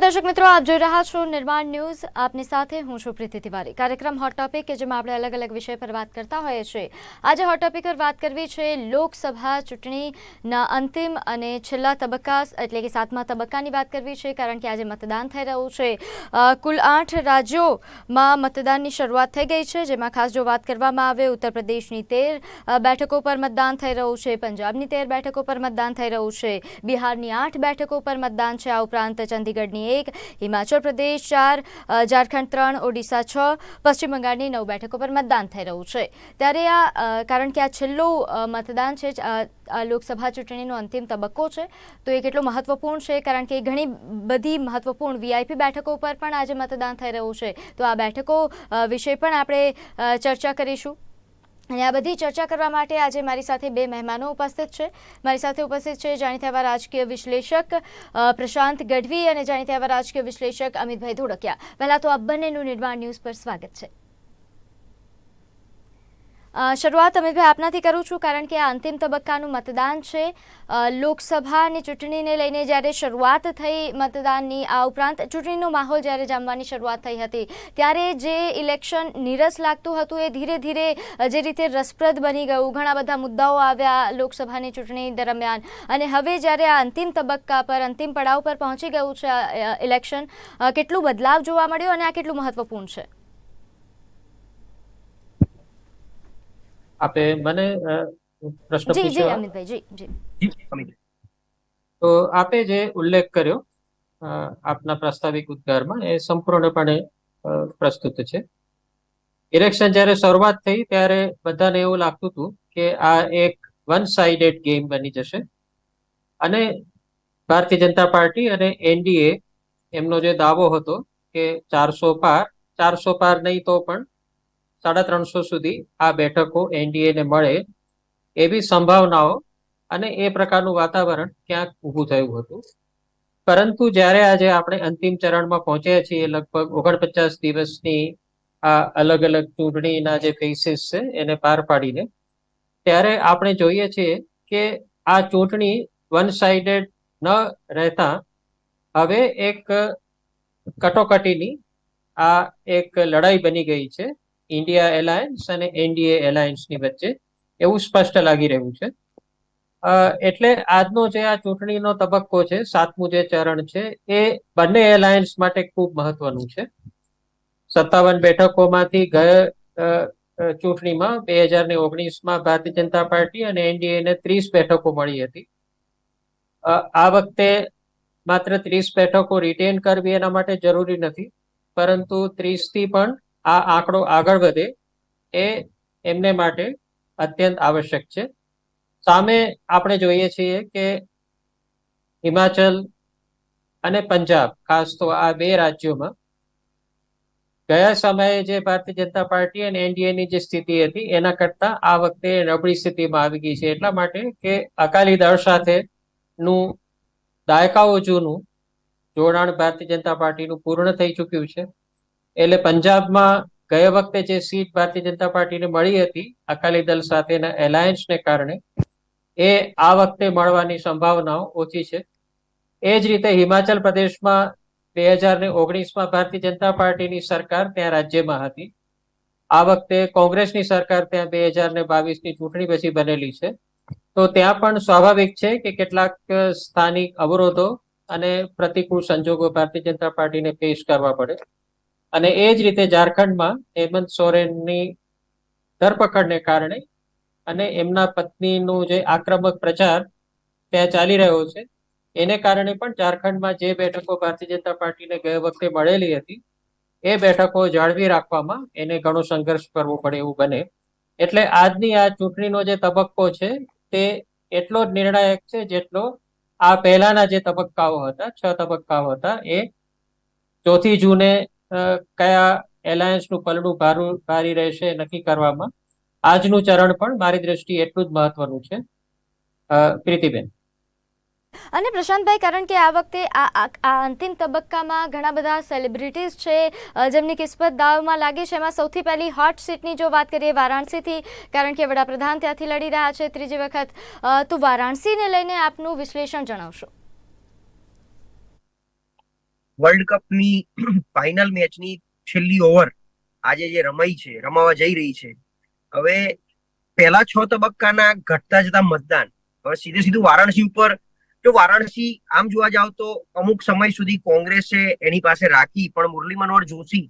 નમસ્કાર દર્શક મિત્રો, આપ જોઈ રહ્યા છો નિર્માણ ન્યૂઝ. આપની સાથે હું છું પ્રીતિ તિવારી. કાર્યક્રમ હોટ ટોપિક કે જેમાં આપણે અલગ અલગ વિષય પર વાત કરતા હોઈએ છીએ. આજે હોટ ટોપિક પર વાત કરવી છે લોકસભા ચૂંટણીના અંતિમ અને છેલ્લા તબક્કા એટલે કે સાતમા તબક્કાની વાત કરવી છે, કારણ કે આજે મતદાન થઈ રહ્યું છે. કુલ આઠ રાજ્યોમાં મતદાનની શરૂઆત થઈ ગઈ છે, જેમાં ખાસ જો વાત કરવામાં આવે, ઉત્તર પ્રદેશની તેર બેઠકો પર મતદાન થઈ રહ્યું છે, પંજાબની તેર બેઠકો પર મતદાન થઈ રહ્યું છે, બિહારની આઠ બેઠકો પર મતદાન છે, આ ઉપરાંત ચંદીગઢની એક, હિમાચલ પ્રદેશ ચાર ઝારખંડ ત્રણ, ઓડિશા છ, પશ્ચિમ બંગાળની નવ બેઠકો પર મતદાન થઈ રહ્યું છે. ત્યારે આ કારણ કે આ છેલ્લું મતદાન છે આ લોકસભા ચૂંટણીનો અંતિમ તબક્કો છે, તો એ કેટલો મહત્વપૂર્ણ છે? કારણ કે ઘણી બધી મહત્વપૂર્ણ વીઆઈપી બેઠકો પર પણ આજે મતદાન થઈ રહ્યું છે. તો આ બેઠકો વિશે પણ આપણે ચર્ચા કરીશું. અને આ બધી ચર્ચા કરવા માટે આજે મારી સાથે બે મહેમાનો ઉપસ્થિત છે. મારી સાથે ઉપસ્થિત છે જાણીતા એવા રાજકીય વિશ્લેષક પ્રશાંત ગઢવી અને જાણીતા એવા રાજકીય વિશ્લેષક અમિતભાઈ ધોળકિયા. પહેલા તો આ બંનેનું નિર્માણ ન્યૂઝ પર સ્વાગત છે. શરૂઆત અમિતભાઈ આપનાથી કરું છું કારણ કે આ અંતિમ તબક્કાનું મતદાન છે. લોકસભાની ચૂંટણીને લઈને જ્યારે શરૂઆત થઈ મતદાનની, આ ઉપરાંત ચૂંટણીનો માહોલ જ્યારે જામવાની શરૂઆત થઈ હતી, ત્યારે જે ઇલેક્શન નીરસ લાગતું હતું એ ધીરે ધીરે જે રીતે રસપ્રદ બની ગયું. ઘણા બધા મુદ્દાઓ આવ્યા લોકસભાની ચૂંટણી દરમિયાન. અને હવે જ્યારે આ અંતિમ તબક્કા પર, અંતિમ પડાવ પર પહોંચી ગયું છે ઇલેક્શન કેટલું બદલાવ જોવા મળ્યો અને આ કેટલું મહત્વપૂર્ણ છે? આપે મને પ્રશ્ન જી જી પૂછ્યો અમિતભાઈ જી જી. તો આપે જે ઉલ્લેખ કર્યો આપના પ્રાસ્તાવિક ઉદ્ગારમાં એ સંપૂર્ણપણે પ્રસ્તુત છે. ઇલેક્શન જ્યારે શરૂઆત થઈ ત્યારે બધાને એવું લાગતું હતું કે આ એક વન સાઇડેડ ગેમ બની જશે. અને ભારતીય જનતા પાર્ટી અને એનડીએ એમનો જે દાવો હતો કે ચારસો પાર ચારસો પાર નહીં તો પણ સાડા ત્રણસો સુધી આ બેઠકો એનડીએ ને મળે એવી સંભાવનાઓ અને એ પ્રકારનું વાતાવરણ ક્યાંક ઊભું થયું હતું. પરંતુ જ્યારે આજે આપણે અંતિમ ચરણમાં પહોંચ્યા છીએ, લગભગ ઓગણપચાસ દિવસની આ અલગ અલગ ચૂંટણીના જે ફેસીસ છે એને પાર પાડીને, ત્યારે આપણે જોઈએ છીએ કે આ ચૂંટણી વન સાઇડેડ ન રહેતા હવે એક કટોકટીની આ એક લડાઈ બની ગઈ છે. ઇન્ડિયા એલાયન્સ અને એનડીએ એલાયન્સની વચ્ચે એવું સ્પષ્ટ લાગી રહ્યું છે. એટલે આજનો જે આ ચૂંટણીનો તબક્કો છે, સાતમું જે ચરણ છે, એ બંને એલાયન્સ માટે ખૂબ મહત્વનું છે. સત્તાવન બેઠકોમાંથી ગયા ચૂંટણીમાં બે હજાર ને ઓગણીસમાં ભારતીય જનતા પાર્ટી અને એનડીએ ને ત્રીસ બેઠકો મળી હતી. આ વખતે માત્ર ત્રીસ બેઠકો રિટેન કરવી એના માટે જરૂરી નથી, પરંતુ ત્રીસથી પણ આ આંકડો આગળ વધે એ એમને માટે અત્યંત આવશ્યક છે. સામે આપણે જોઈએ છીએ કે હિમાચલ અને પંજાબ, ખાસ તો આ બે રાજ્યોમાં, ગયા સમયે જે ભારતીય જનતા પાર્ટી અને એનડીએ ની જે સ્થિતિ હતી, એના કરતા આ વખતે નબળી સ્થિતિમાં આવી ગઈ છે. એટલા માટે કે અકાલી દળ સાથે નું દાયકાઓ જૂનું જોડાણ ભારતીય જનતા પાર્ટીનું પૂર્ણ થઈ ચૂક્યું છે. એટલે પંજાબમાં ગયા વખતે જે સીટ ભારતીય જનતા પાર્ટીને મળી હતી, અકાલી દળ સાથેના એલાયન્સને કારણે, એ આ વખતે મળવાની સંભાવનાઓ ઓછી છે. એ જ રીતે હિમાચલ પ્રદેશમાં બે હજાર ને ઓગણીસમાં ભારતીય જનતા પાર્ટીની સરકાર ત્યાં રાજ્યમાં હતી. આ વખતે કોંગ્રેસની સરકાર ત્યાં બે હજાર ને બાવીસની ચૂંટણી પછી બનેલી છે. તો ત્યાં પણ સ્વાભાવિક છે કે કેટલાક સ્થાનિક અવરોધો અને પ્રતિકૂળ સંજોગો ભારતીય જનતા પાર્ટીને પેશ કરવા પડે. અને એ જ રીતે ઝારખંડમાં હેમંત સોરેનની ધરપકડને કારણે અને એમના પત્નીનું જે આક્રમક પ્રચાર ત્યાં ચાલી રહ્યો છે, એને કારણે પણ ઝારખંડમાં જે બેઠકો ભારતીય જનતા પાર્ટીને ગયા વખતે મળેલી હતી, એ બેઠકો જાળવી રાખવામાં એને ઘણો સંઘર્ષ કરવો પડે એવું બને. એટલે આજની આ ચૂંટણીનો જે તબક્કો છે, તે એટલો જ નિર્ણાયક છે જેટલો આ પહેલાના જે તબક્કાઓ હતા, છ તબક્કાઓ હતા, એ ચોથી જૂને કયા એલાયન્સનું પલડું ભારું, ભારી રહેશે નક્કી કરવામાં. આજનું ચરણ પણ મારી દ્રષ્ટિએ એટલું જ મહત્વનું છે. પ્રીતિબેન. અને પ્રશાંતભાઈ, કારણ કે આ વખતે આ અંતિમ તબક્કામાં ઘણા બધા સેલિબ્રિટીઝ છે જેમની કિસ્મત દાવમાં લાગી છે. એમાં સૌથી પહેલી હોટ સીટની જો વાત કરીએ, વારાણસીથી, કારણ કે વડાપ્રધાન ત્યાંથી લડી રહ્યા છે. ત્રીજી વખત તો વારાણસીને લઈને આપનું વિશ્લેષણ જણાવશો. વર્લ્ડ કપની ફાઇનલ મેચની છેલ્લી ઓવર આજે જે રમાઈ છે, રમાવા જઈ રહી છે. હવે પહેલા છ તબક્કાના ઘટતા જતા મતદાન. હવે સીધે સીધું વારાણસી ઉપર. જો વારાણસી આમ જોવા જાવ તો અમુક સમય સુધી કોંગ્રેસે એની પાસે રાખી, પણ મુરલી મનોહર જોશી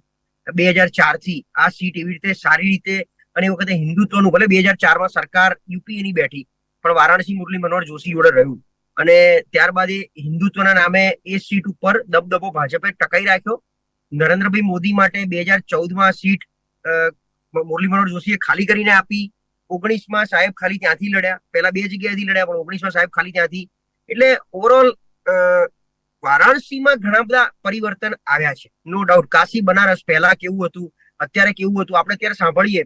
બે હજાર ચારથી આ સીટ એવી રીતે સારી રીતે અને એ વખતે હિન્દુત્વનું ભલે બે હજાર ચારમાં સરકાર યુપીએની બેઠી, પણ વારાણસી મુરલી મનોહર જોશી જોડે રહ્યું. અને ત્યારબાદ એ હિન્દુત્વના નામે એ સીટ ઉપર દબદબો ભાજપે ટકાઈ રાખ્યો. નરેન્દ્રભાઈ મોદી માટે બે હજાર ચૌદમાં સીટ મુરલી મનોહર જોશીએ ખાલી કરીને આપી. ઓગણીસમાં સાહેબ ખાલી ત્યાંથી લડ્યા. પહેલા બે જગ્યાએથી લડ્યા, પણ ઓગણીસમાં સાહેબ ખાલી ત્યાંથી. એટલે ઓવરઓલ વારાણસીમાં ઘણા બધા પરિવર્તન આવ્યા છે. નો ડાઉટ કાશી, બનારસ પહેલા કેવું હતું, અત્યારે કેવું હતું, આપણે અત્યારે સાંભળીએ.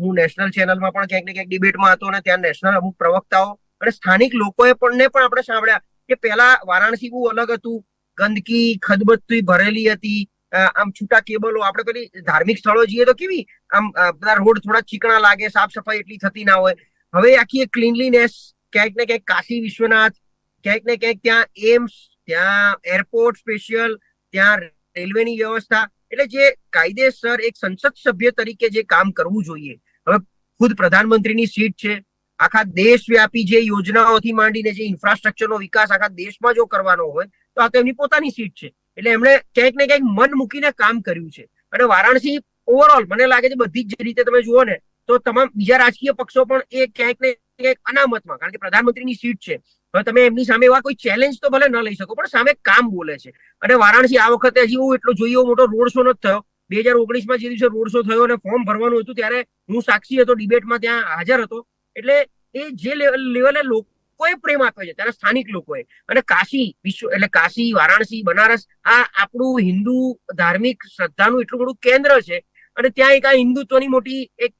હું નેશનલ ચેનલમાં પણ ક્યાંક ને ક્યાંક ડિબેટમાં હતો અને ત્યાં નેશનલ અમુક પ્રવક્તાઓ અને સ્થાનિક લોકોએ પણ પણ આપણે સાંભળ્યા કે પહેલા વારાણસી બહુ અલગ હતું. ગંદકી ખદબદતી ભરેલી હતી. આમ છૂટા કેબલો, આપણે પેલી ધાર્મિક સ્થળો જઈએ તો કેવી? આમ બધા રોડ થોડા ચીકણા લાગે, સાફ સફાઈ એટલી થતી ના હોય. હવે આખી ક્લીનલીનેસ ક્યાંક ને ક્યાંક કાશી વિશ્વનાથ, ક્યાંક ને ક્યાંક ત્યાં એમ્સ, ત્યાં એરપોર્ટ સ્પેશિયલ, ત્યાં રેલવેની વ્યવસ્થા. એટલે જે કાયદેસર એક સંસદ સભ્ય તરીકે જે કામ કરવું જોઈએ. હવે ખુદ પ્રધાનમંત્રીની સીટ છે આખા દેશવ્યાપી જે યોજનાઓથી માંડીને જે ઇન્ફ્રાસ્ટ્રક્ચરનો વિકાસ આખા દેશમાં જો કરવાનો હોય, તો આ તો એમની પોતાની સીટ છે. એટલે એમણે ક્યાંક ને ક્યાંક મન મૂકીને કામ કર્યું છે. અને વારાણસી ઓવરઓલ મને લાગે છે બધી જ રીતે તમે જુઓ ને, તો તમામ બીજા રાજકીય પક્ષો પણ એ ક્યાંક ને ક્યાંક અનામતમાં, કારણ કે પ્રધાનમંત્રીની સીટ છે. હવે તમે એમની સામે એવા કોઈ ચેલેન્જ તો ભલે ન લઈ શકો, પણ સામે કામ બોલે છે. અને વારાણસી આ વખતે હજી હું એટલો જોઈએ મોટો રોડ શો નથી થયો. બે હજાર ઓગણીસમાં જે દિવસે રોડ શો થયો અને ફોર્મ ભરવાનું હતું, ત્યારે હું સાક્ષી હતો ડિબેટમાં ત્યાં હાજર હતો. એટલે એ જે લેવલે લોકોએ પ્રેમ આપ્યો છે ત્યાંના સ્થાનિક લોકોએ. અને કાશી વિશ્વ, એટલે કાશી, વારાણસી, બનારસ, આ આપણું હિન્દુ ધાર્મિક શ્રદ્ધાનું એટલું બધું કેન્દ્ર છે. અને ત્યાં એક આ હિન્દુત્વની મોટી એક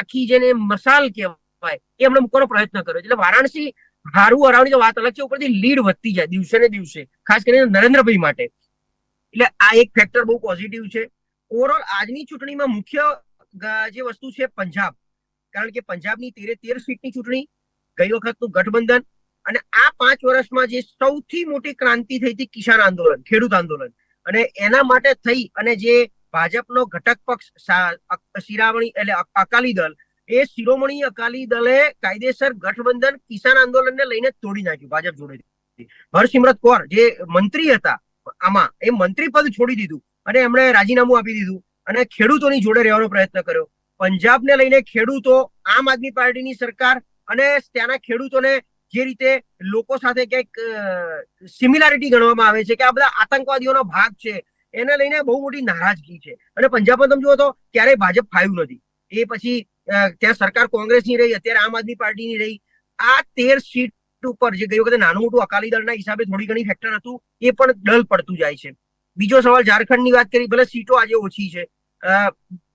આખી જેને મસાલ કહેવાય, એ એમણે મૂકવાનો પ્રયત્ન કર્યો. એટલે વારાણસી હારું હરાવની વાત અલગ છે, ઉપરથી લીડ વધતી જાય દિવસે ને દિવસે, ખાસ કરીને નરેન્દ્રભાઈ માટે. એટલે આ એક ફેક્ટર બહુ પોઝિટિવ છે. ઓવરઓલ આજની ચૂંટણીમાં મુખ્ય જે વસ્તુ છે, પંજાબ. કારણ કે પંજાબની તેરે તેર સીટની ચૂંટણી, ગઈ વખતનું ગઠબંધન અને આ પાંચ વર્ષમાં જે સૌથી મોટી ક્રાંતિ થઈ હતી કિસાન આંદોલન, ખેડૂત આંદોલન. અને એના માટે થઈ અને જે ભાજપનો ઘટક પક્ષ શિરામણી એટલે અકાલી દળ એ શિરોમણી અકાલી દળે કાયદેસર ગઠબંધન કિસાન આંદોલનને લઈને તોડી નાખ્યું ભાજપ જોડે હરસિમરત કૌર જે મંત્રી હતા, આમાં એ મંત્રી પદ છોડી દીધું અને એમણે રાજીનામું આપી દીધું અને ખેડૂતોની જોડે રહેવાનો પ્રયત્ન કર્યો. પંજાબને લઈને ખેડૂતો, આમ આદમી પાર્ટીની સરકાર અને ત્યાંના ખેડૂતોને જે રીતે લોકો સાથે ક્યાંક સિમિલારિટી ગણવામાં આવે છે કે આ બધા આતંકવાદીઓનો ભાગ છે, એને લઈને બહુ મોટી નારાજગી છે. અને પંજાબમાં તમે જુઓ તો ક્યારેય ભાજપ ફાયું નથી. એ પછી ત્યાં સરકાર કોંગ્રેસની રહી, અત્યારે આમ આદમી પાર્ટીની રહી. આ તેર સીટ ઉપર જે ગઈ વખતે નાનું મોટું અકાલી દળના હિસાબે થોડી ઘણી ફેક્ટર હતું, એ પણ ડલ પડતું જાય છે. બીજો સવાલ ઝારખંડની વાત કરી, ભલે સીટો આજે ઓછી છે.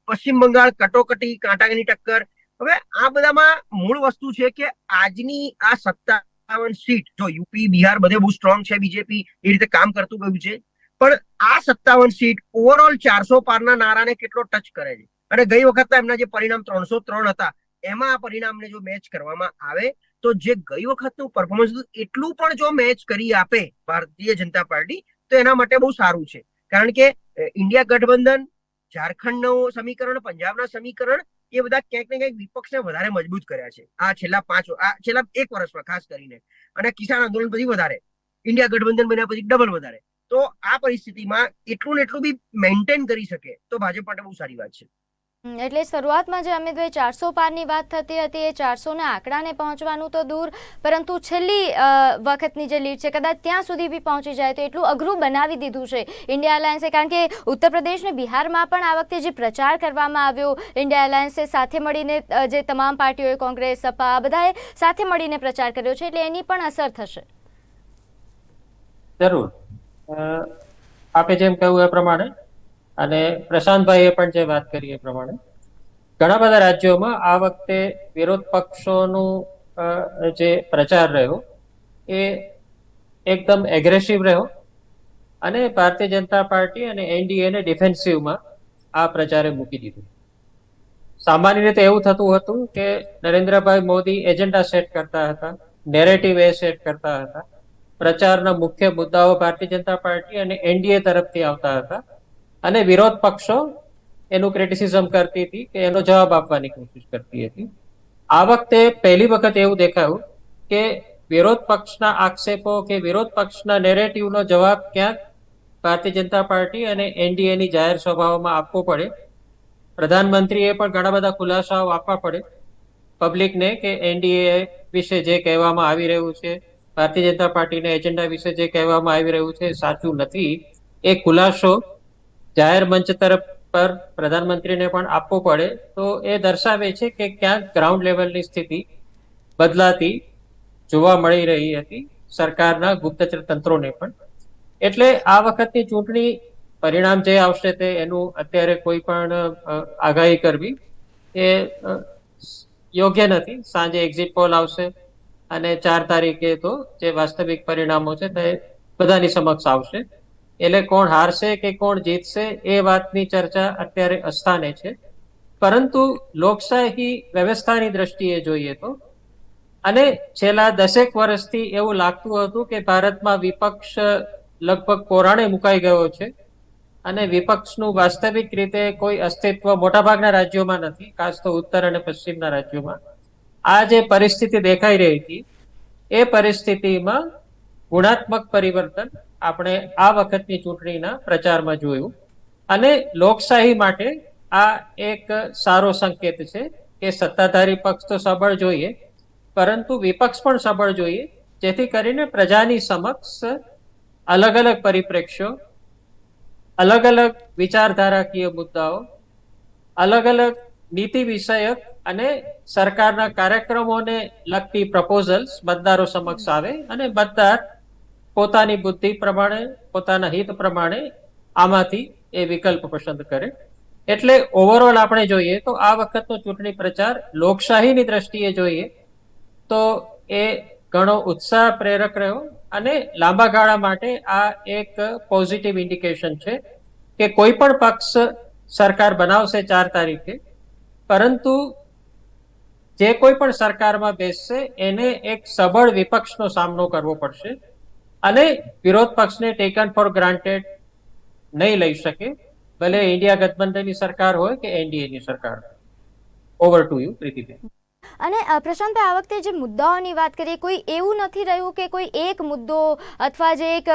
પશ્ચિમ બંગાળ કટોકટી કાંટાની ટક્કર. હવે આ બધામાં મૂળ વસ્તુ છે કે આજની આ સત્તાવન સીટ, જો યુપી, બિહાર બધે બહુ સ્ટ્રોંગ છે, બીજેપી, એ રીતે કામ કરતું ગયું છે. પણ આ સત્તાવન સીટ ઓવરઓલ ચારસો પારના નારાને કેટલો ટચ કરે છે? અને ગઈ વખત એમના જે પરિણામ ત્રણસો ત્રણ હતા, એમાં આ પરિણામને જો મેચ કરવામાં આવે, તો જે ગઈ વખતનું પરફોર્મન્સ એટલું પણ જો મેચ કરી આપે ભારતીય જનતા પાર્ટી, તો એના માટે બહુ સારું છે. કારણ કે ઇન્ડિયા ગઠબંધન ઝારખંડનું સમીકરણ, પંજાબના સમીકરણ, એ બધા ક્યાંક ને ક્યાંક વિપક્ષને વધારે મજબૂત કર્યા છે. આ છેલ્લા પાંચ આ છેલ્લા એક વર્ષમાં ખાસ કરીને. અને કિસાન આંદોલન પછી વધારે. ઇન્ડિયા ગઠબંધન બન્યા પછી ડબલ વધારે. તો આ પરિસ્થિતિમાં એટલું ને એટલું બી મેન્ટેન કરી શકે તો ભાજપ માટે બહુ સારી વાત છે. એટલે શરૂઆતમાં જે અમિતભાઈ ચારસો પારની વાત થતી હતી, એ ચારસોના આંકડાને પહોંચવાનું તો દૂર, પરંતુ છેલ્લી વખતની જે લીડ છે, કદાચ ત્યાં સુધી બી પહોંચી જાય તો એટલું અઘરું બનાવી દીધું છે ઇન્ડિયા એલાયન્સે કારણ કે ઉત્તર પ્રદેશ ને બિહારમાં પણ આ વખતે જે પ્રચાર કરવામાં આવ્યો, ઇન્ડિયા એલાયન્સે સાથે મળીને જે તમામ પાર્ટીઓએ કોંગ્રેસ, સપા બધાએ સાથે મળીને પ્રચાર કર્યો છે, એટલે એની પણ અસર થશે. જરૂર. આપે જેમ કહ્યું એ પ્રમાણે અને પ્રશાંતભાઈએ પણ જે વાત કરી એ પ્રમાણે, ઘણા બધા રાજ્યોમાં આ વખતે વિરોધ પક્ષોનું જે પ્રચાર રહ્યો, એ એકદમ એગ્રેસિવ રહ્યો. અને ભારતીય જનતા પાર્ટી અને એનડીએને ડિફેન્સિવમાં આ પ્રચારે મૂકી દીધું. સામાન્ય રીતે એવું થતું હતું કે નરેન્દ્રભાઈ મોદી એજન્ડા સેટ કરતા હતા નેરેટિવ એ સેટ કરતા હતા, પ્રચારના મુખ્ય મુદ્દાઓ ભારતીય જનતા પાર્ટી અને એનડીએ તરફથી આવતા હતા. અને વિરોધ પક્ષો એનું ક્રિટિસિઝમ કરતી હતી કે એનો જવાબ આપવાની કોશિશ કરતી હતી. આ વખતે પહેલી વખત એવું દેખાયું કે વિરોધ પક્ષના આક્ષેપો કે વિરોધ પક્ષના નેરેટિવનો જવાબ ક્યાંક ભારતીય જનતા પાર્ટી અને એનડીએની જાહેર સભાઓમાં આપવો પડે. પ્રધાનમંત્રીએ પણ ઘણા બધા ખુલાસાઓ આપવા પડે. પબ્લિકને કે એનડીએ વિશે જે કહેવામાં આવી રહ્યું છે, ભારતીય જનતા પાર્ટીના એજન્ડા વિશે જે કહેવામાં આવી રહ્યું છે, સાચું નથી. એ ખુલાસો જાહેર મંચ તરફ પર પ્રધાનમંત્રીને પણ આપવો પડે, તો એ દર્શાવે છે કે ક્યાંક ગ્રાઉન્ડ લેવલની સ્થિતિ બદલાતી જોવા મળી રહી હતી સરકારના ગુપ્તચર તંત્રોને પણ. એટલે આ વખતની ચૂંટણી પરિણામ જે આવશે તે એનું અત્યારે કોઈ પણ આગાહી કરવી એ યોગ્ય નથી. સાંજે એક્ઝિટ પોલ આવશે અને ચાર તારીખે તો જે વાસ્તવિક પરિણામો છે તે બધાની સમક્ષ આવશે. એટલે કોણ હારશે કે કોણ જીતશે એ વાતની ચર્ચા અત્યારે અસ્થાને છે. પરંતુ લોકશાહી વ્યવસ્થાની દ્રષ્ટિએ જોઈએ તો, અને છેલ્લા દસેક વર્ષથી એવું લાગતું હતું કે ભારતમાં વિપક્ષ લગભગ કોરાણે મુકાઈ ગયો છે અને વિપક્ષનું વાસ્તવિક રીતે કોઈ અસ્તિત્વ મોટાભાગના રાજ્યોમાં નથી, ખાસ તો ઉત્તર અને પશ્ચિમના રાજ્યોમાં. આ જે પરિસ્થિતિ દેખાઈ રહી હતી, એ પરિસ્થિતિમાં ગુણાત્મક પરિવર્તન આપણે આ વખતની ચૂંટણીના પ્રચારમાં જોયું. અને લોકશાહી માટે આ એક સારો સંકેત છે કે સત્તાધારી પક્ષ તો સબળ જોઈએ, પરંતુ વિપક્ષ પણ સબળ જોઈએ, જેથી કરીને પ્રજાની સમક્ષ અલગ અલગ પરિપ્રેક્ષ્યો, અલગ અલગ વિચારધારાકીય મુદ્દાઓ, અલગ અલગ નીતિ વિષયક અને સરકારના કાર્યક્રમોને લગતી પ્રપોઝલ્સ મતદારો સમક્ષ આવે અને મતદાર પોતાની બુદ્ધિ પ્રમાણે, પોતાના હિત પ્રમાણે આમાંથી એ વિકલ્પ પસંદ કરે. એટલે ઓવરઓલ આપણે જોઈએ તો આ વખતનો ચૂંટણી પ્રચાર લોકશાહીની દ્રષ્ટિએ જોઈએ તો એ ઘણો ઉત્સાહ પ્રેરક રહ્યો અને લાંબા ગાળા માટે આ એક પોઝિટિવ ઇન્ડિકેશન છે કે કોઈ પણ પક્ષ સરકાર બનાવશે ચાર તારીખે, પરંતુ જે કોઈ પણ સરકારમાં બેસશે એને એક સબળ વિપક્ષનો સામનો કરવો પડશે. અને વિરોધ પક્ષને ટેકન ફોર ગ્રાન્ટેડ નહીં લઈ શકે. ભલે ઇન્ડિયા ગઠબંધનની સરકાર હોય કે એનડીએની સરકાર ઓવર ટુ યુ પ્રીતિબેન અને અ, પ્રશાંતભાઈ આ વખતે જે મુદ્દાઓની વાત કરીએ કોઈ એવું નથી રહ્યું કે કોઈ એક મુદ્દો અથવા જે એક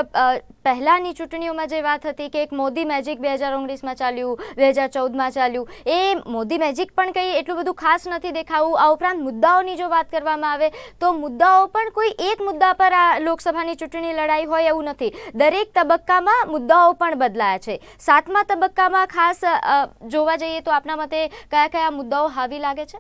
પહેલાંની ચૂંટણીઓમાં જે વાત હતી કે એક મોદી મેજિક બે હજાર ઓગણીસમાં ચાલ્યું બે હજાર ચૌદમાં ચાલ્યું એ મોદી મેજિક પણ કંઈ એટલું બધું ખાસ નથી દેખાવું. આ ઉપરાંત મુદ્દાઓની જો વાત કરવામાં આવે તો મુદ્દાઓ પણ કોઈ એક મુદ્દા પર આ લોકસભાની ચૂંટણી લડાઈ હોય એવું નથી. દરેક તબક્કામાં મુદ્દાઓ પણ બદલાયા છે. સાતમા તબક્કામાં ખાસ જોવા જઈએ તો આપના મતે કયા કયા મુદ્દાઓ હાવી લાગે છે?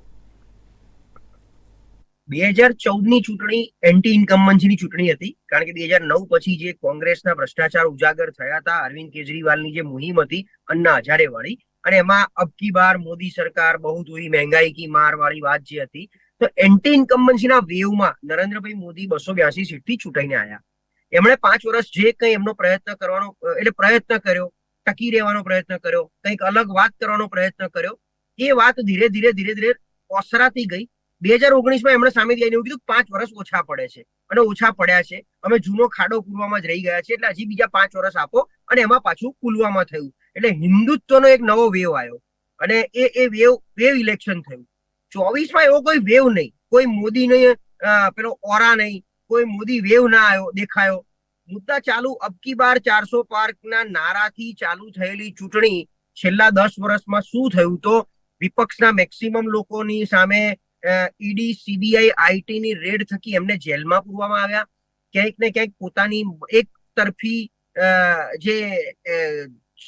બે હજાર ચૌદની ચૂંટણી એન્ટી ઇન્કમ્બન્સીની ચૂંટણી હતી, કારણ કે બે હજાર નવ પછી જે કોંગ્રેસના ભ્રષ્ટાચાર ઉજાગર થયા હતા, અરવિંદ કેજરીવાલની જે મુહિમ હતી, અન્ના હજારે વાળી અને એમાં અબકી બાર, મોદી સરકાર બહુ જોઈ મહેંગાઈ કી માર વાળી વાત જે હતી, તો એન્ટી ઇન્કમ્બન્સીના વેવમાં નરેન્દ્રભાઈ મોદી બસો બ્યાસી સીટથી ચૂંટાઈને આવ્યા એમણે પાંચ વર્ષ જે કંઈ એમનો પ્રયત્ન કરવાનો, એટલે પ્રયત્ન કર્યો, ટકી રહેવાનો પ્રયત્ન કર્યો, કંઈક અલગ વાત કરવાનો પ્રયત્ન કર્યો, એ વાત ધીરે ધીરે ધીરે ધીરે ઓસરાતી ગઈ બે હજાર ઓગણીસમાં એમણે સામે આવીને એવું કીધું પાંચ વર્ષ ઓછા પડે છે. અને ઓછા પડ્યા છે. અમે જૂનો ખાડો પૂરવામાં જ રહી ગયા છે એટલે હજી બીજા પાંચ વર્ષ આપો અને એમાં પાછું પુલવામાં થયું. એટલે હિન્દુત્વનો એક નવો વેવ આવ્યો. અને એ એ વેવ વેવ ઇલેક્શન થયું. ચોવીસમાં એવો કોઈ વેવ નહીં. કોઈ મોદી નહીં પેલો ઓરા નહીં. કોઈ મોદી વેવ ના આવ્યો, દેખાયો. મુદ્દા ચાલુ. અબકી બાર ચારસો પાર્કના નારાથી ચાલુ થયેલી ચૂંટણી છેલ્લા દસ વર્ષમાં શું થયું તો વિપક્ષના મેક્સિમમ લોકોની સામે ઈડી સીબીઆઈ આઈટી ની રેડ થકી એમને જેલમાં પૂરવામાં આવ્યા. ક્યાંક ને ક્યાંક પોતાની એક તરફી જે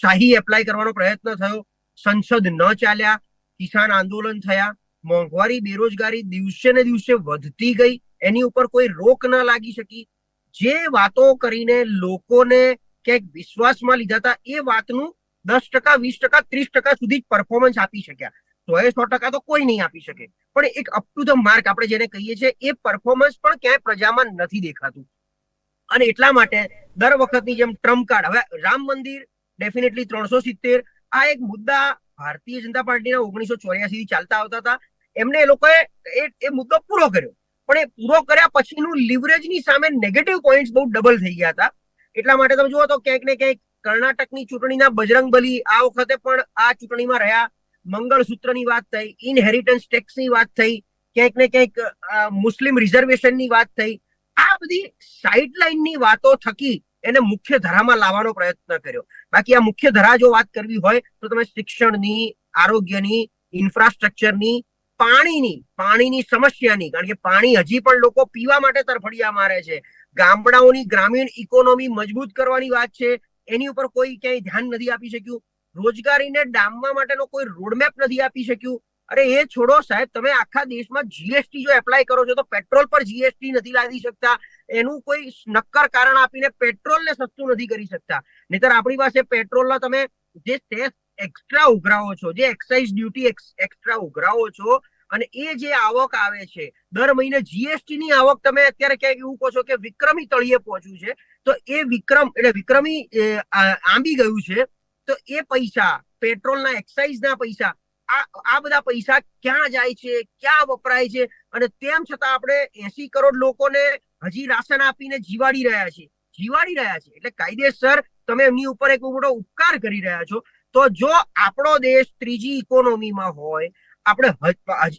શાહી એપ્લાય કરવાનો પ્રયત્ન થયો. સંસદ ન ચાલ્યા. કિસાન આંદોલન થયા. મોંઘવારી, બેરોજગારી દિવસે ને દિવસે વધતી ગઈ. એની ઉપર કોઈ રોક ન લાગી શકી. જે વાતો કરીને લોકોને ક્યાંક વિશ્વાસમાં લીધા હતા એ વાતનું દસ ટકા, વીસ ટકા, ત્રીસ ટકા સુધી પરફોર્મન્સ આપી શક્યા. સો એ સો ટકા તો કોઈ નહીં આપી શકે. પણ એક અપ ટુ ધ માર્ક આપણે જેને કહીએ છીએ, એ પરફોર્મન્સ પણ ક્યાંય પ્રજામાં નથી દેખાતું. અને એટલા માટે દર વખતની જેમ ટ્રમ્પ કાર્ડ હવે રામ મંદિર ડેફિનેટલી ત્રણસો સિત્તેર, આ એક મુદ્દા ભારતીય જનતા પાર્ટીના ઓગણીસો ચોર્યાસી થી ચાલતા આવતા હતા. એમને એ લોકોએ એ મુદ્દો પૂરો કર્યો. પણ એ પૂરો કર્યા પછીનું લિવરેજની સામે નેગેટિવ પોઈન્ટ બહુ ડબલ થઈ ગયા હતા. એટલા માટે તમે જુઓ તો ક્યાંક ને ક્યાંક કર્ણાટકની ચૂંટણીના બજરંગ બલી આ વખતે પણ આ ચૂંટણીમાં રહ્યા. મંગળસૂત્રની વાત થઈ ઇનહેરિટન્સ ટેક્સની વાત થઈ, ક્યાંક ને ક્યાંક મુસ્લિમ રિઝર્વેશનની વાત થઈ. આ બધી સાઇડલાઇનની વાતો થકી એને મુખ્ય ધારામાં લાવવાનો પ્રયત્ન કર્યો. બાકી આ મુખ્ય ધારા જો વાત કરવી હોય, તો તમે શિક્ષણની, આરોગ્યની ઇન્ફ્રાસ્ટ્રક્ચરની પાણીની પાણીની સમસ્યાની, કારણ કે પાણી હજી પણ લોકો પીવા માટે તરફડિયા મારે છે. ગામડાઓની ગ્રામીણ ઇકોનોમી મજબૂત કરવાની વાત છે. એની ઉપર કોઈ ક્યાંય ધ્યાન નથી આપી શક્યું. રોજગારીને ડામવા માટેનો કોઈ રોડમેપ નથી આપી શક્યું. અરે એ છોડો સાહેબ, તમે આખા દેશમાં જીએસટી જો એપ્લાય કરો છો તો પેટ્રોલ પર જીએસટી નથી લાદી શકતા. એનું કોઈ નક્કર કારણ આપીને પેટ્રોલને સસ્તું નથી કરી શકતા. નહીતર આપણી પાસે પેટ્રોલના તમે જે ટેક્સ એક્સ્ટ્રા ઉઘરાવો છો, જે એક્સાઇઝ ડ્યુટી એક્સ્ટ્રા ઉઘરાવો છો અને એ જે આવક આવે છે, દર મહિને જીએસટી ની આવક તમે અત્યારે ક્યાંક એવું કહો છો કે વિક્રમી તળિયે પહોંચ્યું છે, તો એ વિક્રમ, એટલે વિક્રમી આંબી ગયું છે તો એ પૈસા, પેટ્રોલના એક્સાઇઝના પૈસા, આ આ બધા પૈસા ક્યાં જાય છે, ક્યાં વપરાય છે? અને તેમ છતાં આપણે એસી કરોડ લોકોને હજી રાશન આપીને જીવાડી રહ્યા છીએ. જીવાડી રહ્યા છે એટલે કાયદેસર તમે એમની ઉપર એક મોટો ઉપકાર કરી રહ્યા છો. તો જો આપણો દેશ ત્રીજી ઇકોનોમીમાં હોય, આપણે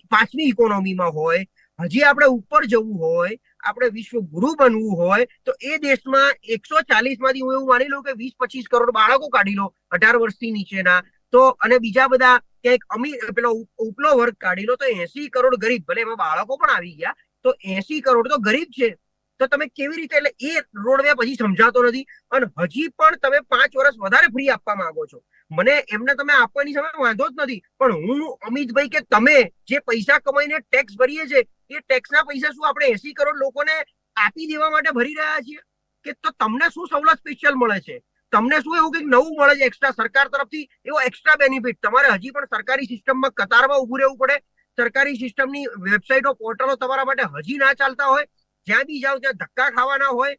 પાંચમી ઇકોનોમીમાં હોય, હજી આપણે ઉપર જવું હોય આપણે વિશ્વ ગુરુ બનવું હોય, તો એ દેશમાં એકસો ચાલીસમાંથી હું એવું માની લઉં કે વીસ પચીસ કરોડ બાળકો કાઢી લો, અઢાર વર્ષથી નીચેના. તો અને બીજા બધા ક્યાંક અમીર પેલો ઉપલો વર્ગ કાઢી લો, તો એસી કરોડ ગરીબ, ભલે એમાં બાળકો પણ આવી ગયા, તો એસી કરોડ તો ગરીબ છે. તો તમે કેવી રીતે, એટલે એ રોડવે પછી સમજાતો નથી. અને હજી પણ તમે પાંચ વર્ષ વધારે ફ્રી આપવા માંગો છો. મને એમને તમે આપવાની સામે વાંધો જ નથી. પણ હું, અમિતભાઈ કે તમે જે પૈસા કમાઈને ટેક્સ ભરીએ છે એ ટેક્સના પૈસા શું આપણે એસી કરોડ લોકોને આપી દેવા માટે ભરી રહ્યા છીએ? કે તો તમને શું સવલત સ્પેશિયલ મળે છે? તમને શું એવું કંઈક નવું મળે છે એક્સ્ટ્રા સરકાર તરફથી? એવો એક્સ્ટ્રા બેનિફિટ તમારે હજી પણ સરકારી સિસ્ટમમાં કતારમાં ઉભું રહેવું પડે. સરકારી સિસ્ટમની વેબસાઇટો પોર્ટલો તમારા માટે હજી ના ચાલતા હોય. જ્યાં બી જાઓ, ત્યાં ધક્કા ખાવાના હોય.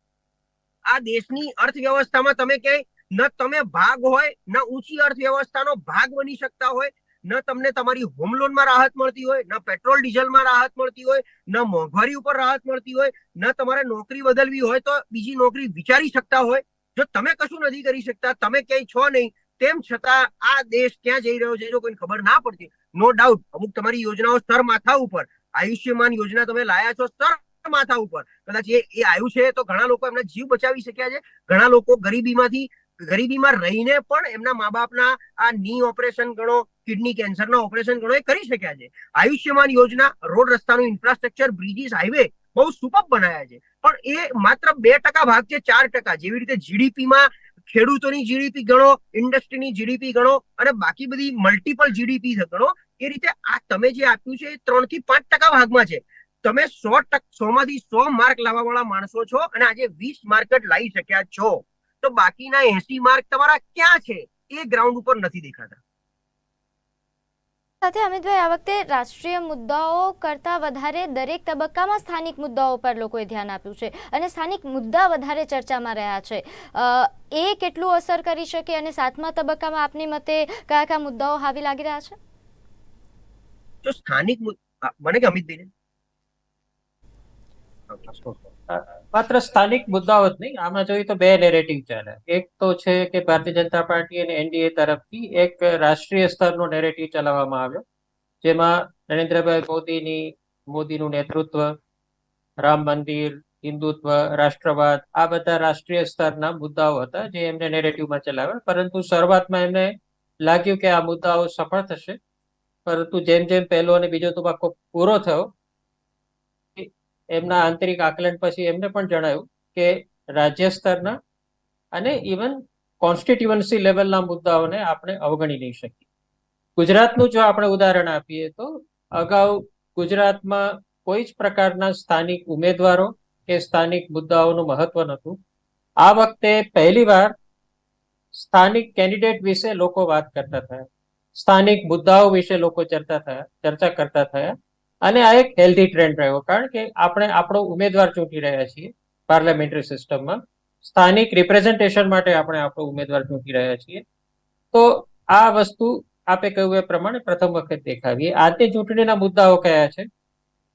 આ દેશની અર્થવ્યવસ્થામાં તમે ક્યાંય ન તમે ભાગ હોય, ન ઊંચી અર્થવ્યવસ્થાનો ભાગ બની શકતા હોય. ન તમને તમારી હોમ લોનમાં રાહત મળતી હોય, ન પેટ્રોલ ડીઝલમાં રાહત મળતી હોય, ન મોંઘવારી ઉપર રાહત મળતી હોય, ન તમારે નોકરી બદલવી હોય તો બીજી નોકરી વિચારી શકતા હોય. જો તમે કશું નથી કરી શકતા, તમે ક્યાંય છો નહીં, તેમ છતાં આ દેશ ક્યાં જઈ રહ્યો છે જો કોઈને ખબર ના પડતી. નો ડાઉટ અમુક તમારી યોજનાઓ સ્તર માથા ઉપર. આયુષ્યમાન યોજના તમે લાયા છો સ્તર માથા ઉપર. કદાચ એ આવ્યું છે તો ઘણા લોકો એમના જીવ બચાવી શક્યા છે. ઘણા લોકો ગરીબીમાંથી ગરીબીમાં રહીને પણ એમના મા બાપના આ ની ઓપરેશન ગણો કિડની કેન્સરના ઓપરેશન ગણો એ કરી શક્યા છે. આયુષ્યમાન યોજના, રોડ રસ્તાનું ઇન્ફ્રાસ્ટ્રક્ચર બ્રિજીસ હાઈવે બહુ સુપર બનાયા છે. પણ એ માત્ર બે ટકા ભાગ છે, ચાર ટકા. જેવી રીતે જીડીપીમાં ખેડૂતોની જીડીપી ગણો ઇન્ડસ્ટ્રીની જીડીપી ગણો અને બાકી બધી મલ્ટિપલ જીડીપી ગણો, એ રીતે આ તમે જે આપ્યું છે એ ત્રણથી પાંચ ટકા ભાગમાં છે. તમે સો ટકા સો માંથી સો માર્ક લાવવા વાળા માણસો છો અને આજે વીસ માર્ક જ લાવી શક્યા છો. તો બાકીના એસી માર્ક તમારા ક્યાં છે? એ ગ્રાઉન્ડ ઉપર નથી દેખાતા. સાથે અમિતભાઈ આ વખતે રાષ્ટ્રીય મુદ્દાઓ કરતાં વધારે દરેક તબક્કામાં સ્થાનિક મુદ્દાઓ પર લોકોએ ધ્યાન આપ્યું છે અને સ્થાનિક મુદ્દા વધારે ચર્ચામાં રહ્યા છે. એ કેટલું અસર કરી શકે અને સાતમા તબક્કામાં આપની મતે કયા કયા મુદ્દાઓ હાવી લાગી રહ્યા છે? જો સ્થાનિક મને કે અમિતભાઈ માત્ર સ્થાનિક મુદ્દાઓ જ નહીં. આમાં જોઈએ તો બે નેરેટિવ ચાલે. એક તો છે કે ભારતીય જનતા પાર્ટી અને એનડીએ તરફથી એક રાષ્ટ્રીય સ્તરનો નેરેટિવ ચલાવવામાં આવ્યો, જેમાં નરેન્દ્રભાઈ મોદીની, મોદીનું નેતૃત્વ, રામ મંદિર, હિન્દુત્વ, રાષ્ટ્રવાદ, આ બધા રાષ્ટ્રીય સ્તરના મુદ્દાઓ હતા જે એમને નેરેટિવમાં ચલાવ્યા. પરંતુ શરૂઆતમાં એમને લાગ્યું કે આ મુદ્દાઓ સફળ થશે. પરંતુ જેમ જેમ પહેલો અને બીજો તબક્કો પૂરો થયો એમના આંતરિક આકલન પછી એમને પણ જણાયું કે રાજ્ય સ્તરના અને ઇવન કોન્સ્ટિટ્યુઅન્સી લેવલના મુદ્દાઓને આપણે અવગણી નહીં શકીએ. ગુજરાતનું જો આપણે ઉદાહરણ આપીએ તો અગાઉ ગુજરાતમાં કોઈ જ પ્રકારના સ્થાનિક ઉમેદવારો કે સ્થાનિક મુદ્દાઓનું મહત્વ નહોતું. આ વખતે પહેલીવાર સ્થાનિક કેન્ડિડેટ વિશે લોકો વાત કરતા થયા. સ્થાનિક મુદ્દાઓ વિશે લોકો ચર્ચા થયા, ચર્ચા કરતા થયા. અને આ એક હેલ્ધી ટ્રેન્ડ રહ્યો. કારણ કે આપણે આપણો ઉમેદવાર ચૂંટી રહ્યા છીએ પાર્લામેન્ટરી સિસ્ટમમાં સ્થાનિક રિપ્રેઝન્ટેશન માટે આપણે આપણો ઉમેદવાર ચૂંટી રહ્યા છીએ. તો આ વસ્તુ આપે કહ્યું એ પ્રમાણે પ્રથમ વખત દેખાવી આજની ચૂંટણીના મુદ્દાઓ કયા છે?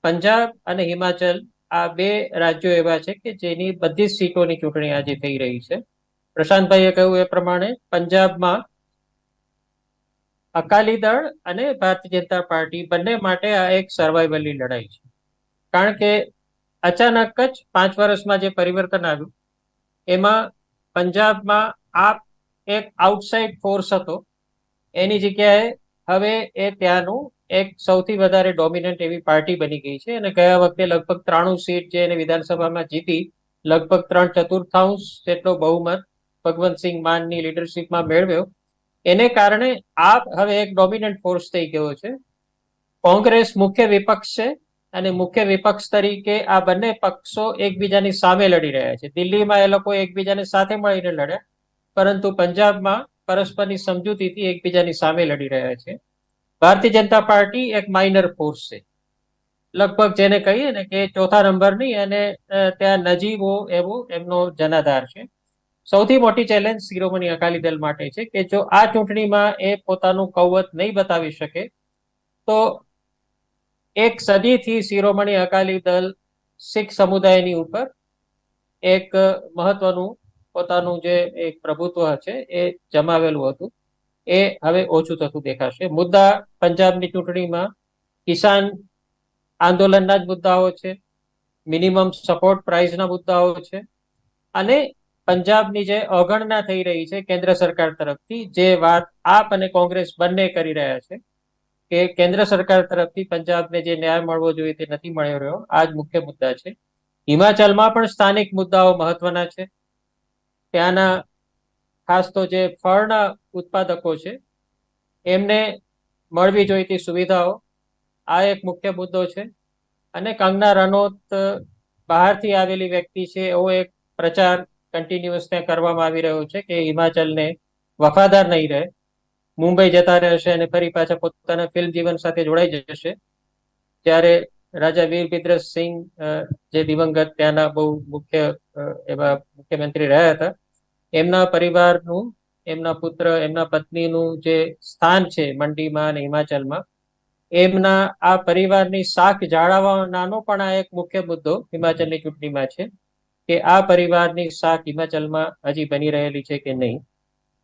પંજાબ અને હિમાચલ આ બે રાજ્યો એવા છે કે જેની બધી જ સીટોની ચૂંટણી આજે થઈ રહી છે. પ્રશાંતભાઈએ કહ્યું એ પ્રમાણે પંજાબમાં અકાલી દળ અને ભારતીય જનતા પાર્ટી બંને માટે આ એક સર્વાઈવલની લડાઈ છે. કારણ કે અચાનક જ પાંચ વર્ષમાં જે પરિવર્તન આવ્યું, એમાં પંજાબમાં આપ એક આઉટસાઇડ ફોર્સ હતો. એની જગ્યાએ હવે એ ત્યાંનું એક સૌથી વધારે ડોમિનન્ટ એવી પાર્ટી બની ગઈ છે અને ગયા વખતે લગભગ ત્રાણું સીટ જે એને વિધાનસભામાં જીતી, લગભગ ત્રણ ચતુર્થાંશ જેટલો બહુમત ભગવંતસિંહ માનની લીડરશીપમાં મેળવ્યો. એને કારણે આપ હવે એક ડોમિનન્ટ ફોર્સ થઈ ગયો છે. કોંગ્રેસ મુખ્ય વિપક્ષ છે અને મુખ્ય વિપક્ષ તરીકે આ બંને પક્ષો એકબીજાની સામે લડી રહ્યા છે. દિલ્હીમાં એ લોકો એકબીજાને સાથે મળીને લડ્યા, પરંતુ પંજાબમાં પરસ્પરની સમજૂતીથી એકબીજાની સામે લડી રહ્યા છે. ભારતીય જનતા પાર્ટી એક માઇનર ફોર્સ છે. લગભગ જેને કહીએ ને કે ચોથા નંબરની અને ત્યાં નજીવો એવો એમનો જનાધાર છે. સૌથી મોટી ચેલેન્જ શિરોમણી અકાલી દળ માટે છે કે જો આ ચૂંટણીમાં એ પોતાનું કૌવત નહીં બતાવી શકે, તો એક સદીથી શિરોમણી અકાલી દળ શીખ સમુદાયની ઉપર એક મહત્વનું પોતાનું જે એક પ્રભુત્વ છે એ જમાવેલું હતું. એ હવે ઓછું થતું દેખાશે. મુદ્દા પંજાબની ચૂંટણીમાં કિસાન આંદોલનના જ મુદ્દાઓ છે મિનિમમ સપોર્ટ પ્રાઇઝના મુદ્દાઓ છે અને પંજાબની જે અવગણના થઈ રહી છે કેન્દ્ર સરકાર તરફથી, જે વાત આપ અને કોંગ્રેસ બંને કરી રહ્યા છે, કે કેન્દ્ર સરકાર તરફથી પંજાબને જે ન્યાય મળવો જોઈએ તે નથી મળી રહ્યો આ જ મુખ્ય મુદ્દા છે. હિમાચલમાં પણ સ્થાનિક મુદ્દાઓ મહત્વના છે. ત્યાંના ખાસ તો જે ફળના ઉત્પાદકો છે, એમને મળવી જોઈતી સુવિધાઓ, આ એક મુખ્ય મુદ્દો છે. અને કંગના રનોત બહારથી આવેલી વ્યક્તિ છે, એવો એક પ્રચાર કન્ટિન્યુઅસ ત્યાં કરવામાં આવી રહ્યો છે કે હિમાચલને વફાદાર નહીં રહે. મુંબઈ જતા રહેશે અને ફરી પાછા પોતાના ફિલ્મ જીવન સાથે જોડાઈ જશે. ત્યારે રાજા વીરભદ્ર સિંહ જે દિવંગત ત્યાંના બહુ મુખ્ય એવા મુખ્યમંત્રી રહ્યા હતા, એમના પરિવારનું, એમના પુત્ર, એમના પત્નીનું જે સ્થાન છે મંડીમાં અને હિમાચલમાં, એમના આ પરિવારની સાખ જાળવવાનો પણ આ એક મુખ્ય મુદ્દો હિમાચલની ચૂંટણીમાં છે. કે આ પરિવારની શાખ હિમાચલમાં હજી બની રહેલી છે કે નહીં?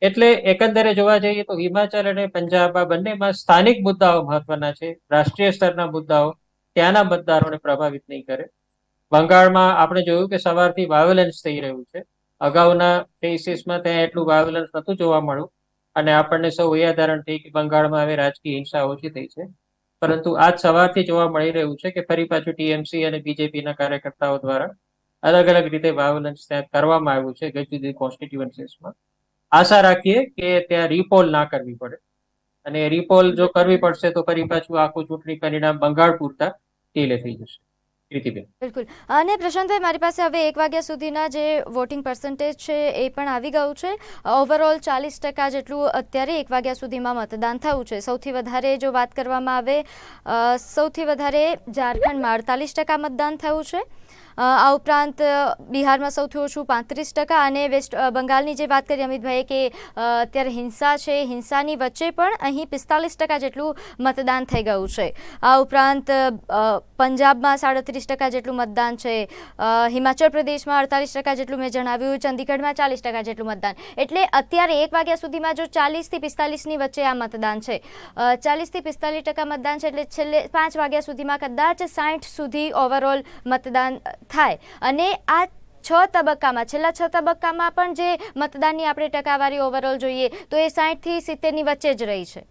એટલે એકંદરે જોવા જઈએ તો હિમાચલ અને પંજાબ આ બંનેમાં સ્થાનિક મુદ્દાઓ મહત્વના છે. રાષ્ટ્રીય સ્તરના મુદ્દાઓ ત્યાંના મતદારોને પ્રભાવિત નહીં કરે. બંગાળમાં આપણે જોયું કે સવારથી વાયોલન્સ થઈ રહ્યું છે. અગાઉના કેસીસમાં ત્યાં એટલું વાયોલન્સ નહોતું જોવા મળ્યું. અને આપણને સૌ એ ધારણ થઈ કે બંગાળમાં હવે રાજકીય હિંસા ઓછી થઈ છે. પરંતુ આજ સવારથી જોવા મળી રહ્યું છે કે ફરી પાછું ટીએમસી અને બીજેપીના કાર્યકર્તાઓ દ્વારા અલગ અલગ રીતે વાયોલન્સ ત્યાં કરવામાં આવ્યું છે જુદી જુદી કોન્સ્ટિટ્યુઅન્સીસમાં આશા રાખીએ કે ત્યાં રિપોલ ના કરવી પડે. અને રિપોલ જો કરવી પડશે તો ફરી પાછું આખું ચૂંટણી પરિણામ બંગાળ પૂરતા ઢીલે થઈ જશે. બિલકુલ. અને પ્રશાંતભાઈ, મારી પાસે હવે એક વાગ્યા સુધીના જે વોટિંગ પર્સન્ટેજ છે એ પણ આવી ગયું છે. ઓવરઓલ ચાલીસ ટકા જેટલું અત્યારે એક વાગ્યા સુધીમાં મતદાન થયું છે. સૌથી વધારે જો વાત કરવામાં આવે સૌથી વધારે ઝારખંડમાં અડતાલીસ ટકા મતદાન થયું છે. આ ઉપરાંત બિહારમાં સૌથી ઓછું પાંત્રીસ ટકા અને વેસ્ટ બંગાળની જે વાત કરી અમિતભાઈએ કે અત્યારે હિંસા છે, હિંસાની વચ્ચે પણ અહીં પિસ્તાલીસ ટકા જેટલું મતદાન થઈ ગયું છે. આ ઉપરાંત પંજાબમાં સાડત્રીસ ટકા જેટલું મતદાન છે હિમાચલ પ્રદેશમાં અડતાલીસ ટકા જેટલું મેં જણાવ્યું, ચંદીગઢમાં ચાલીસ ટકા જેટલું મતદાન. એટલે અત્યારે એક વાગ્યા સુધીમાં જો ચાલીસથી પિસ્તાલીસની વચ્ચે આ મતદાન છે. ચાલીસથી પિસ્તાલીસ ટકા મતદાન છે, એટલે છેલ્લે પાંચ વાગ્યા સુધીમાં કદાચ સાઠ સુધી ઓવરઓલ મતદાન થાય. અને આ છ તબક્કામાં, છેલ્લા છ તબક્કામાં પણ જે મતદાનની આપણે ટકાવારી ઓવરઓલ જોઈએ, તો એ સાઠથી સિત્તેરની વચ્ચે જ રહી છે.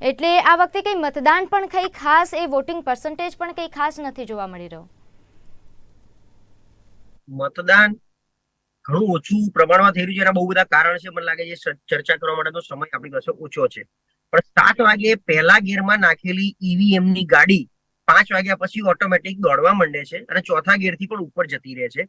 એટલે આ વખતે કંઈ મતદાન પણ કંઈ ખાસ, એ વોટિંગ પર્સન્ટેજ પણ કંઈ ખાસ નથી જોવા મળી રહ્યો? મતદાન ઘણું ઓછું પ્રમાણમાં થઈ રહ્યું છે એના બહુ બધા કારણ છે. મને લાગે છે ચર્ચા કરવા માટેનો સમય આપણી પાસે ઓછો છે. પણ સાત વાગે પહેલા ગેરમાં નાખેલી ઈવીએમની ગાડી પાંચ વાગ્યા પછી ઓટોમેટિક દોડવા માંડે છે અને ચોથા ગેરથી પણ ઉપર જતી રહે છે.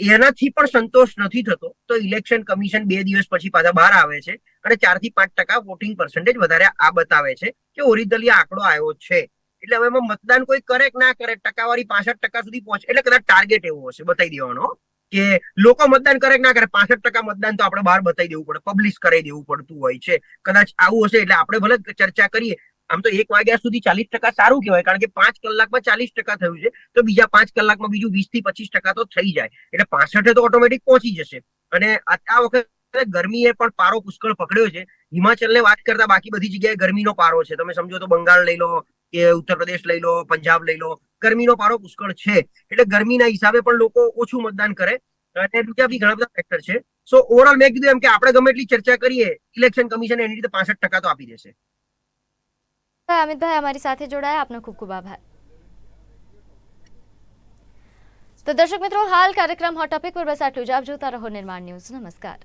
એનાથી પણ સંતોષ નથી થતો તો ઇલેક્શન કમિશન બે દિવસ પછી પાછા બહાર આવે છે અને ચારથી પાંચ ટકા વોટિંગ પર્સન્ટેજ વધારે આ બતાવે છે કે ઓરિજિનલી આંકડો આવ્યો છે. એટલે હવે એમાં મતદાન કોઈ કરે કે ના કરે, ટકાવારી પાસઠ ટકા સુધી પહોંચે. એટલે કદાચ ટાર્ગેટ એવો હશે, બતાવી દેવાનો કે લોકો મતદાન કરે કે ના કરે, પાસઠ ટકા મતદાન તો આપણે બહાર બતાવી દેવું પડે પબ્લિશ કરાવી દેવું પડતું હોય છે. કદાચ આવું હશે એટલે આપણે ભલે ચર્ચા કરીએ આમ તો એક વાગ્યા સુધી ચાલીસ ટકા સારું કહેવાય, કારણ કે પાંચ કલાકમાં ચાલીસ ટકા થયું છે, તો બીજા પાંચ કલાકમાં બીજું વીસથી પચીસ ટકા તો થઈ જાય. એટલે પાસઠે તો ઓટોમેટિક પહોંચી જશે. અને આ વખતે ગરમીએ પણ પારો પુષ્કળ પકડ્યો છે. હિમાચલને વાત કરતા બાકી બધી જગ્યાએ ગરમીનો પારો છે. તમે સમજો તો બંગાળ લઈ લો, કે ઉત્તર પ્રદેશ લઈ લો, પંજાબ લઈ લો, ગરમીનો પારો પુષ્કળ છે. એટલે ગરમીના હિસાબે પણ લોકો ઓછું મતદાન કરે. અને બીજા બી ઘણા બધા ફેક્ટર છે. સો ઓવરઓલ મેં કીધું એમ કે આપણે ગમે એટલી ચર્ચા કરીએ ઇલેક્શન કમિશન એની રીતે પાસઠ ટકા તો આપી દેશે. અમિતભાઈ અમારી સાથે જોડાયા. આપનો ખૂબ ખૂબ આભાર. તો દર્શક મિત્રો, હાલ કાર્યક્રમ હોટ ટોપિક પર બસ આટલું જ. આપ જોતા રહો નિર્માણ ન્યૂઝ. નમસ્કાર.